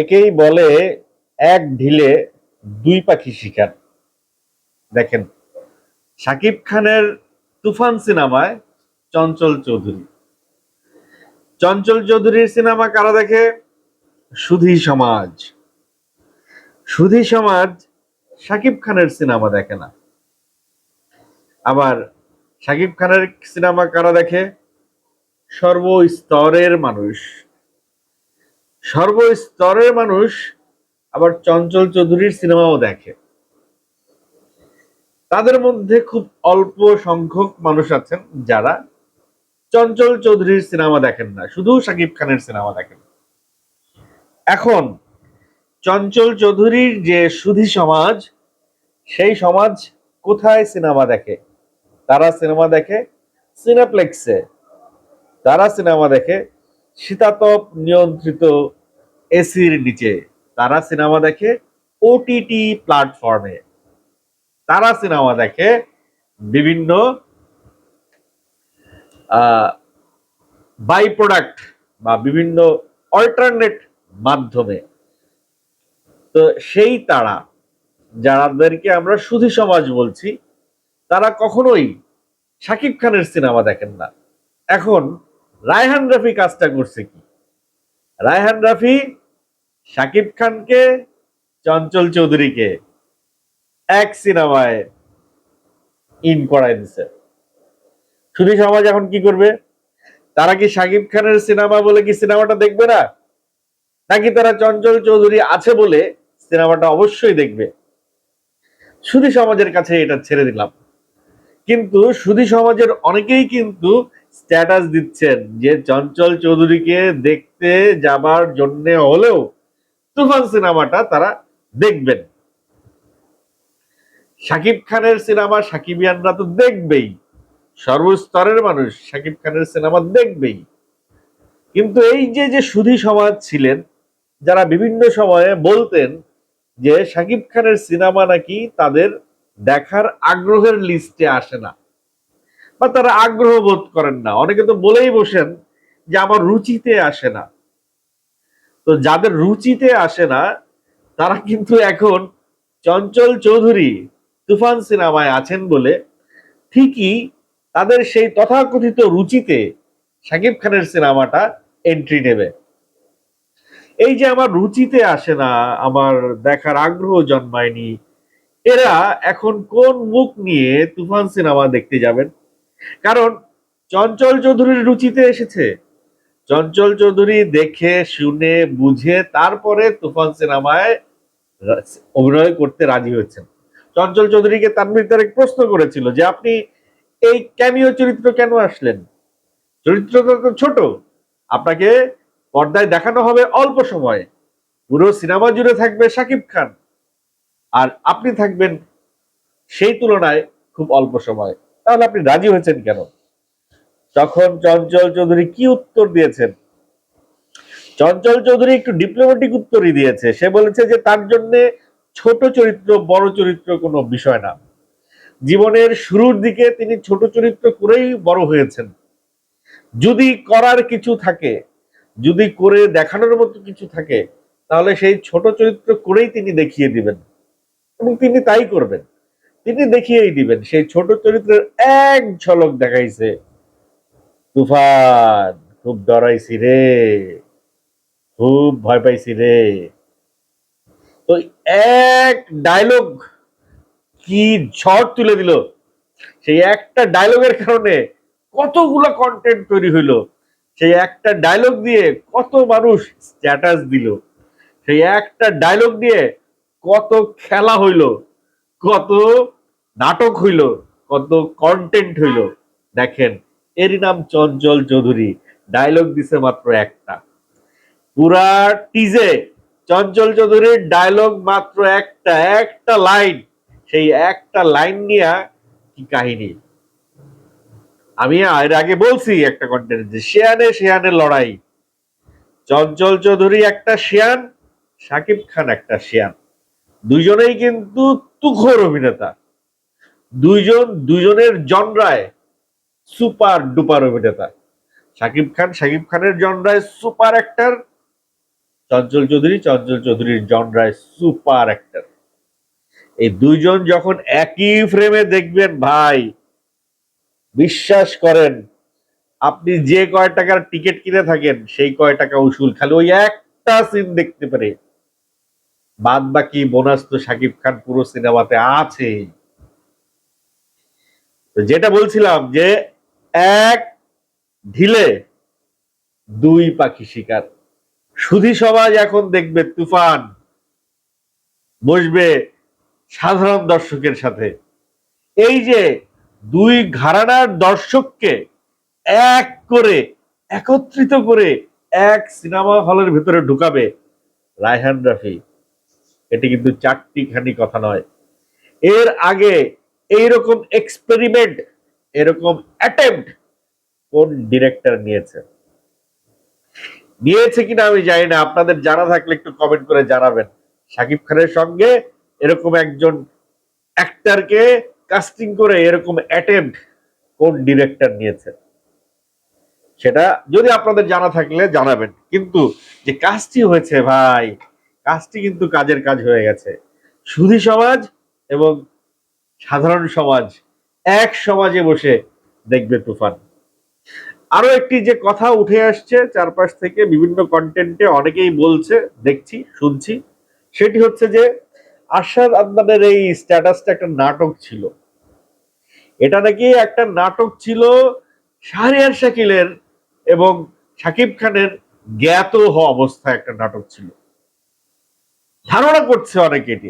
একেই বলে এক ঢিলে দুই পাখি শিকার। দেখেন শাকিব খানের তুফান সিনেমায় চঞ্চল চৌধুরী। চঞ্চল চৌধুরীর সিনেমা কারা দেখে? সুধী সমাজ। সুধী সমাজ শাকিব খানের সিনেমা দেখে না। আবার শাকিব খানের সিনেমা কারা দেখে? সর্বস্তরের মানুষ। সর্বস্তরের মানুষ আবার চঞ্চল চৌধুরীর সিনেমাও দেখে। তাদের মধ্যে খুব অল্প সংখ্যক মানুষ আছেন যারা চঞ্চল চৌধুরীর সিনেমা দেখেন না, শুধু শাকিব খানের সিনেমা দেখেন। এখন চঞ্চল চৌধুরীর যে সুধী সমাজ, সেই সমাজ কোথায় সিনেমা দেখে? তারা সিনেমা দেখে সিনেপ্লেক্সে তারা সিনেমা দেখে শীতাতপ নিয়ন্ত্রিত এসির নিচে। তারা সিনেমা দেখে ওটিটি প্ল্যাটফর্মে তারা সিনেমা দেখে বিভিন্ন বাই প্রোডাক্ট বা বিভিন্ন অল্টারনেট মাধ্যমে। তো সেই তারা, যাদেরকে আমরা সুধী সমাজ বলছি, তারা কখনোই শাকিব খানের সিনেমা দেখেন না। এখন রায়হান রাফি কাজটা করছে কি? রায়হান রাফি শাকিব খানকে, চঞ্চল চৌধুরীকে এক সিনেমায় ইন করাই দিছে। সুধী সমাজ এখন কি করবে? তারা কি শাকিব খানের সিনেমা বলে কি সিনেমাটা দেখবে না? নাকি তারা চঞ্চল চৌধুরী আছে বলে সিনেমাটা অবশ্যই দেখবে? সুধী সমাজের কাছে এটা ছেড়ে দিলাম। কিন্তু সুধী সমাজের অনেকেই কিন্তু স্ট্যাটাস দিচ্ছেন যে চঞ্চল চৌধুরীকে দেখতে যাবার জন্য হলেও তুফান সিনেমাটা তারা দেখবেন। শাকিব খানের সিনেমা সাকিবিয়ানরা তো দেখবেই। সর্বস্তরের মানুষ শাকিব খানের সিনেমা দেখবেই। কিন্তু এই যে যে সুধী সমাজ ছিলেন, যারা বিভিন্ন সময়ে বলতেন যে শাকিব খানের সিনেমা নাকি তাদের দেখার আগ্রহের লিস্টে আসে না। বা তারা আগ্রহ বোধ করেন না। অনেকে তো বলেই বসেন যে আমার রুচিতে আসে না। তো যাদের রুচিতে আসে না, তারা কিন্তু এখন চঞ্চল চৌধুরী তুফান সিনেমায় আছেন বলে ঠিকই তাদের সেই তথাকথিত রুচিতে শাকিব খানের সিনেমাটা এন্ট্রি নেবে। এই যে আমার রুচিতে আসে না, আমার দেখার আগ্রহ জন্মায়নি, এরা এখন কোন মুখ নিয়ে তুফান সিনেমা দেখতে যাবেন? কারণ চঞ্চল চৌধুরীর রুচিতে এসেছে। চঞ্চল চৌধুরী দেখে, শুনে, বুঝে, তারপরে তুফান সিনেমায় অভিনয় করতে রাজি হয়েছেন। চঞ্চল চৌধুরীকে তানভীর তারেক প্রশ্ন করেছিল যে, আপনি এই ক্যামিও চরিত্র কেন আসলেন? চরিত্রটা তো ছোট। আপনাকে পর্দায় দেখানো হবে অল্প সময়ে। পুরো সিনেমা জুড়ে থাকবে শাকিব খান। আর আপনি থাকবেন সেই তুলনায় খুব অল্প সময়। তাহলে আপনি রাজি হয়েছেন কেন? তখন চঞ্চল চৌধুরী কি উত্তর দিয়েছেন? চঞ্চল চৌধুরী একটু ডিপ্লোমেটিক উত্তরই দিয়েছে। সে বলেছে যে তার জন্য ছোট চরিত্র, বড় চরিত্র কোনো বিষয় না। জীবনের শুরুর দিকে তিনি ছোট চরিত্র করেই বড় হয়েছেন। যদি করার কিছু থাকে, যদি করে দেখানোর মতো কিছু থাকে, তাহলে সেই ছোট চরিত্র করেই তিনি দেখিয়ে দিবেন। এবং তিনি তাই করবেন। তিনি দেখিয়েই দিবেন, সেই ছোট চরিত্রের এক ঝলক দেখাইছে। তুফান, খুব ডরাইছি রে, খুব ভয় পাইছি রে। তো এক ডায়লগ কি ঝড় তুলে দিল? সেই একটা ডায়লগের কারণে কতগুলো কন্টেন্ট তৈরি হইল, সেই একটা ডায়লগ দিয়ে কত মানুষ স্ট্যাটাস দিল, সেই একটা ডায়লগ দিয়ে কত খেলা হইল, কত নাটক হইল, কত কন্টেন্ট হইল, দেখেন, এরই নাম চঞ্চল চৌধুরী। ডায়লগ দিছে মাত্র একটা। পুরা টিজে চঞ্চল চৌধুরীর ডায়লগ মাত্র একটা একটা লাইন সেই একটা লাইন নিয়ে কি কাহিনী? আমি এর আগে বলছি একটা কন্টেন্ট যে শেয়ানে শেয়ানের লড়াই। চঞ্চল চৌধুরী একটা শেয়ান সাকিব খান একটা শেয়ান। দুইজনেই কিন্তু তুখোর অভিনেতা। দুইজন, দুইজনের জনরায় সুপার ডুপার অভিনেতা। সাকিব খান সাকিব খানের জনরায় সুপার অ্যাক্টার। চঞ্চল চৌধুরী, চঞ্চল চৌধুরীর জন রায় সুপার অ্যাক্টর। এই দুইজন যখন একই ফ্রেমে দেখবেন, ভাই, বিশ্বাস করেন, আপনি যে কয় টাকার টিকিট কিনে থাকেন, সেই কয় টাকা উসুল। খালি ওই একটা সিন দেখতে পারে। বাদ বাকি বোনাস তো শাকিব খান পুরো সিনেমাতে আছে যেটা বলছিলাম যে এক ঢিলে দুই পাখি শিকার। সুধী সমাজ এখন দেখবে তুফান, বসবে সাধারণ দর্শকের সাথে। এই যে দুই ঘরানার দর্শককে এক করে, একত্রিত করে এক সিনেমা হলের ভিতরে ঢুকাবে রায়হান রাফি, এটি কিন্তু চারটি খানি কথা নয়। এর আগে এইরকম এক্সপেরিমেন্ট এরকম অ্যাটেম্পট কোন ডিরেক্টর নিয়েছে? নিয়েছে কিনা আমি জানি না, আপনাদের জানা থাকলে একটু কমেন্ট করে জানাবেন। সাকিব খানের সঙ্গে এরকম একজন অ্যাক্টরকে কাস্টিং করে এরকম অ্যাটেম্পট কোন ডিরেক্টর নিয়েছে? সেটা যদি আপনাদের জানা থাকলে জানাবেন। কিন্তু যে কাজটি হয়েছে ভাই কাজটি কিন্তু কাজের কাজ হয়ে গেছে। সুধী সমাজ এবং সাধারণ সমাজ, এক সমাজে বসে দেখবে তুফান। আরও একটি যে কথা উঠে আসছে চারপাশ থেকে বিভিন্ন কন্টেন্টে অনেকেই বলছে, দেখছি, শুনছি, সেটি হচ্ছে যে আশাদ আদনানের এই স্ট্যাটাসটা একটা নাটক ছিল। এটা নাকি একটা নাটক ছিল শাহরিয়ার শাকিলের এবং শাকিব খানের জ্ঞাত হওয়া অবস্থায় একটা নাটক ছিল। ধারণা করছে অনেকে এটি।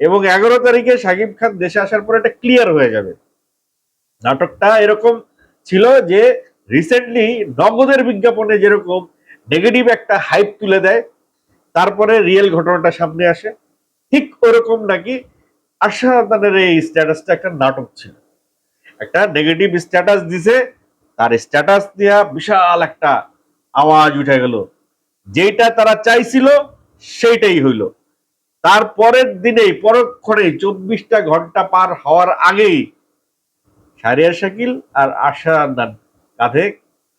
এবং এগারো তারিখে সাকিব খান দেশে আসার পর এটা ক্লিয়ার হয়ে যাবে। নাটকটা এরকম ছিল যে রিসেন্টলি নগদের বিজ্ঞাপনে যেরকম নেগেটিভ একটা হাইপ তুলে দেয়, তারপরে রিয়েল ঘটনাটা সামনে আসে, ঠিক ওরকম নাকি আশাদানের এই স্ট্যাটাসটা একটা নাটক ছিল। একটা নেগেটিভ স্ট্যাটাস দিছে, তার স্ট্যাটাস দিয়া বিশাল একটা আওয়াজ উঠে গেল। যেটা তারা চাইছিল, সেইটাই হইল। তারপরের দিনেই পরক্ষণে চব্বিশটা ঘণ্টা পার হওয়ার আগেই সারিয়া শাকিল আর আশা আন্দান কাঁধে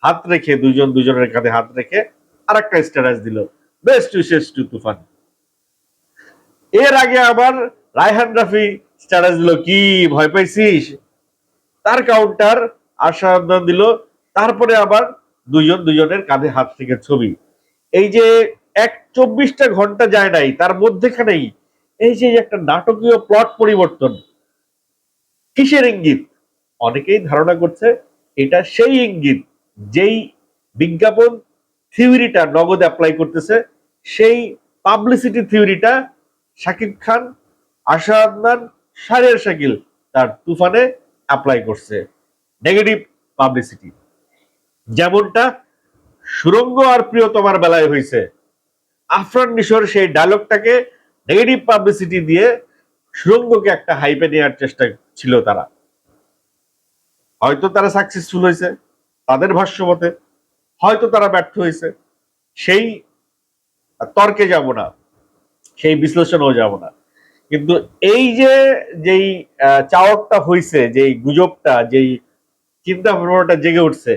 হাত রেখে দুজন দুজনের কাঁধে হাত রেখে আর একটা স্ট্যাটাস দিল বেস্ট উইশেস টু তুফান। এর আগে আবার রায়হান রাফি স্ট্যাটাস দিল, কি, ভয় পাইছিস? তার কাউন্টার আশা দিল, তারপরে আবার দুজন দুজনের কাঁধে হাত থেকে ছবি। এই যে এক চব্বিশটা ঘণ্টা যায় নাই, তার মধ্যেখানেই এই যে একটা নাটকীয় প্লট পরিবর্তন। কিসের ইঙ্গিত? অনেকেই ধারণা করছে এটা সেই ইঙ্গিত, যেই বিজ্ঞাপন থিওরিটা নগদ অ্যাপ্লাই করতেছে, সেই পাবলিসিটি থিওরিটা শাকিব খান আশা আদনান সারিয়ার শাকিল তার তুফানে অ্যাপ্লাই করছে। নেগেটিভ পাবলিসিটি যেমনটা সুরঙ্গ আর প্রিয়তমার বেলায় হয়েছে আফরান নিশোর সেই ডায়লগটাকে নেগেটিভ পাবলিসিটি দিয়ে সুরঙ্গকে একটা হাইপে নেওয়ার চেষ্টা ছিল তারা। হয়তো তারা সাকসেসফুল হয়েছে, তাদের ভাষ্য মতে। হয়তো তারা ব্যর্থ হয়েছে। সেই তর্কে যাব না, সেই বিশ্লেষণও যাব না। কিন্তু এই যে, যেই চাওয়াকটা হয়েছে যেই গুজবটা, যেই চিন্তা ভাবনাটা জেগে উঠছে,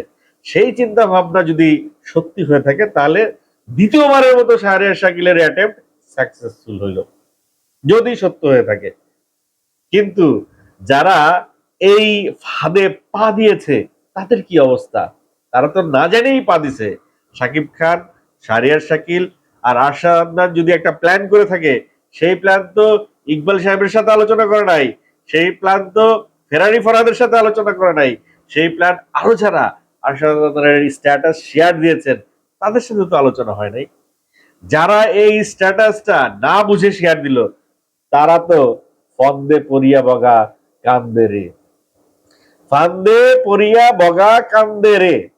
সেই চিন্তা ভাবনা যদি সত্যি হয়ে থাকে, তাহলে দ্বিতীয়বারের মতো শাহরিয়ার শাকিলের অ্যাটেম্প সাকসেসফুল হইল। যদি সত্য হয়ে থাকে। কিন্তু যারা এই ফাঁদে পা দিয়েছে, তাদের কি অবস্থা? তারা তো না জানেই পা দিছে। শাকিব খান শারিয়ার শাকিল আর আশা আদনান যদি একটা প্ল্যান করে থাকে, সেই প্ল্যান তো ইকবাল সাহেবের সাথে আলোচনা করে নাই, সেই প্ল্যান তো ফেরারি ফরাদের সাথে আলোচনা করে নাই, সেই প্ল্যান আরও যারা আশা স্ট্যাটাস শেয়ার দিয়েছেন তাদের সাথে তো আলোচনা হয় নাই। যারা এই স্ট্যাটাসটা না বুঝে শেয়ার দিল, তারা তো ফন্দে পরিয়া বগা কান্দে রে। ফান্দে পরিয়া বগা কান্দে রে।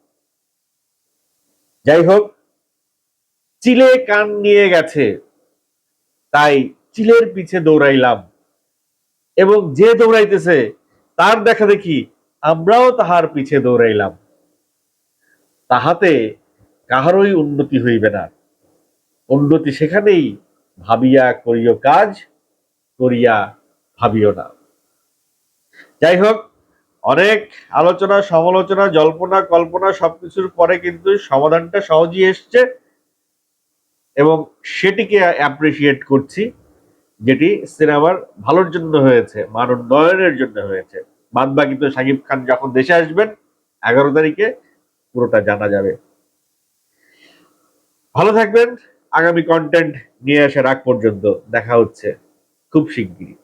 যাই হোক, চিলে কান নিয়ে গেছে। তাই চিলের পিছে দৌড়াইলাম। এবং যে দৌড়াইতেছে, তার দেখা দেখি আমরাও তাহার পিছে দৌড়াইলাম। তাহাতে কাহারই উন্নতি হইবে না। উন্নতি সেখানেই ভাবিয়া করিও কাজ, করিয়া ভাবিও না। যাই হোক অনেক আলোচনা, সমালোচনা, জল্পনা, কল্পনা সবকিছুর পরে কিন্তু সমাধানটা সহজেই এসছে এবং সেটিকে অ্যাপ্রিসিয়েট করছি, যেটি সিনেমার ভালোর জন্য হয়েছে, মান উন্নয়নের জন্য হয়েছে। বাদবাকি তো সাকিব খান যখন দেশে আসবেন, এগারো তারিখে পুরোটা জানা যাবে। ভালো থাকবেন। আগামী কন্টেন্ট নিয়ে আসার আগ পর্যন্ত দেখা হচ্ছে খুব শিগগিরই।